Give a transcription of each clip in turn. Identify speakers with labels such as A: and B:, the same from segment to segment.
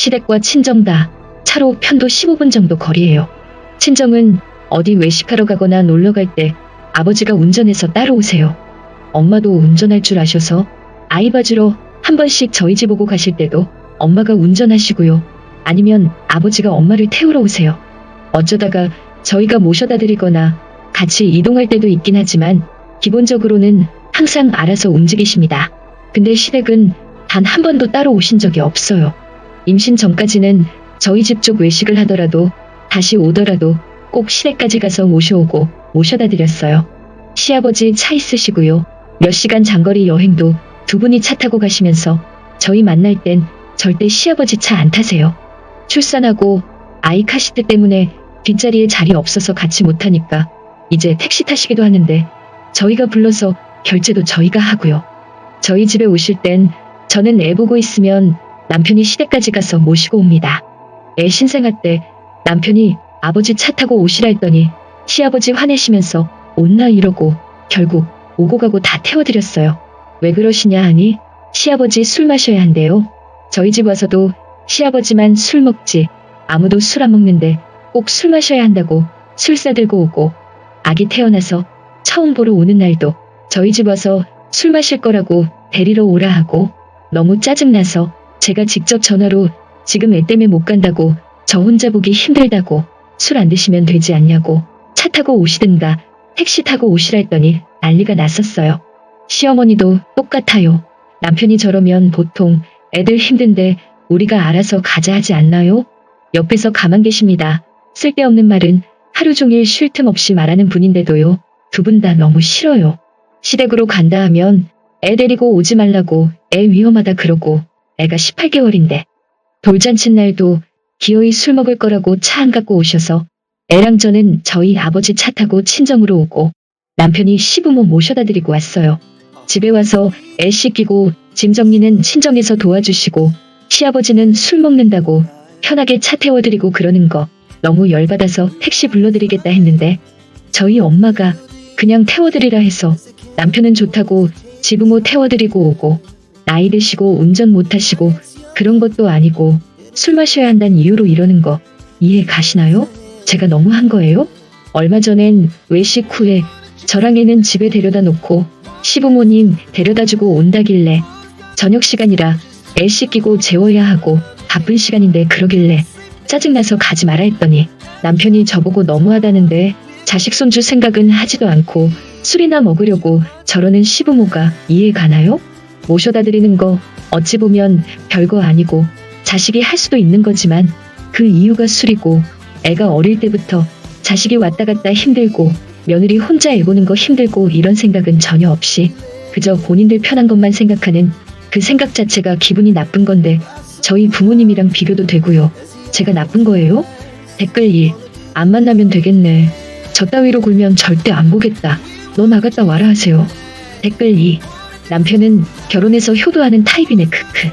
A: 시댁과 친정 다 차로 편도 15분 정도 거리예요. 친정은 어디 외식하러 가거나 놀러 갈 때 아버지가 운전해서 따라오세요. 엄마도 운전할 줄 아셔서 아이 봐주러 한 번씩 저희 집 오고 가실 때도 엄마가 운전하시고요. 아니면 아버지가 엄마를 태우러 오세요. 어쩌다가 저희가 모셔다 드리거나 같이 이동할 때도 있긴 하지만 기본적으로는 항상 알아서 움직이십니다. 근데 시댁은 단 한 번도 따로 오신 적이 없어요. 임신 전까지는 저희 집 쪽 외식을 하더라도 다시 오더라도 꼭 시댁까지 가서 모셔오고 모셔다 드렸어요. 시아버지 차 있으시고요. 몇 시간 장거리 여행도 두 분이 차 타고 가시면서 저희 만날 땐 절대 시아버지 차 안 타세요. 출산하고 아이 카시트 때문에 뒷자리에 자리 없어서 같이 못하니까 이제 택시 타시기도 하는데 저희가 불러서 결제도 저희가 하고요. 저희 집에 오실 땐 저는 애 보고 있으면 남편이 시댁까지 가서 모시고 옵니다. 애 신생아 때 남편이 아버지 차 타고 오시라 했더니 시아버지 화내시면서 온나 이러고 결국 오고 가고 다 태워드렸어요. 왜 그러시냐 하니 시아버지 술 마셔야 한대요. 저희 집 와서도 시아버지만 술 먹지 아무도 술 안 먹는데 꼭 술 마셔야 한다고 술 싸들고 오고 아기 태어나서 처음 보러 오는 날도 저희 집 와서 술 마실 거라고 데리러 오라 하고 너무 짜증나서 제가 직접 전화로 지금 애 때문에 못 간다고 저 혼자 보기 힘들다고 술 안 드시면 되지 않냐고 차 타고 오시든가 택시 타고 오시라 했더니 난리가 났었어요. 시어머니도 똑같아요. 남편이 저러면 보통 애들 힘든데 우리가 알아서 가자 하지 않나요? 옆에서 가만 계십니다. 쓸데없는 말은 하루 종일 쉴 틈 없이 말하는 분인데도요. 두 분 다 너무 싫어요. 시댁으로 간다 하면 애 데리고 오지 말라고 애 위험하다 그러고 애가 18개월인데 돌잔치 날도 기어이 술 먹을 거라고 차 안 갖고 오셔서 애랑 저는 저희 아버지 차 타고 친정으로 오고 남편이 시부모 모셔다 드리고 왔어요. 집에 와서 애 씻기고 짐 정리는 친정에서 도와주시고 시아버지는 술 먹는다고 편하게 차 태워드리고 그러는 거 너무 열받아서 택시 불러드리겠다 했는데 저희 엄마가 그냥 태워드리라 해서 남편은 좋다고 지부모 태워드리고 오고 나이 드시고 운전 못하시고 그런 것도 아니고 술 마셔야 한다는 이유로 이러는 거 이해 가시나요? 제가 너무 한 거예요? 얼마 전엔 외식 후에 저랑 애는 집에 데려다 놓고 시부모님 데려다 주고 온다길래 저녁 시간이라 애 씻기고 재워야 하고 바쁜 시간인데 그러길래 짜증나서 가지 마라 했더니 남편이 저보고 너무하다는데 자식 손줄 생각은 하지도 않고 술이나 먹으려고 저러는 시부모가 이해 가나요? 모셔다 드리는 거 어찌 보면 별거 아니고 자식이 할 수도 있는 거지만 그 이유가 술이고 애가 어릴 때부터 자식이 왔다 갔다 힘들고 며느리 혼자 애 보는 거 힘들고 이런 생각은 전혀 없이 그저 본인들 편한 것만 생각하는 그 생각 자체가 기분이 나쁜 건데 저희 부모님이랑 비교도 되고요. 제가 나쁜 거예요? 댓글 1. 안 만나면 되겠네. 저 따위로 굴면 절대 안 보겠다. 너 나갔다 와라 하세요. 댓글 2. 남편은 결혼해서 효도하는 타입이네 크크.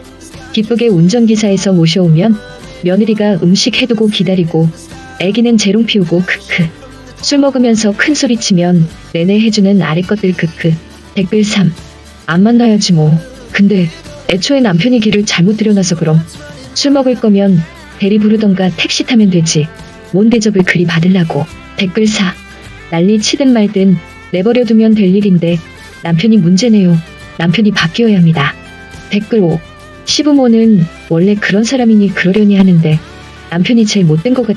A: 기쁘게 운전기사에서 모셔오면 며느리가 음식 해두고 기다리고 애기는 재롱 피우고 크크. 술 먹으면서 큰 소리 치면 내내 해주는 아래 것들 크크. 댓글 3. 안 만나야지 뭐. 근데 애초에 남편이 길을 잘못 들여놔서 그럼. 술 먹을 거면 대리 부르던가 택시 타면 되지. 뭔 대접을 그리 받으려고. 댓글 4. 난리 치든 말든 내버려 두면 될 일인데 남편이 문제네요. 남편이 바뀌어야 합니다. 댓글 5. 시부모는 원래 그런 사람이니 그러려니 하는데 남편이 제일 못된 것 같은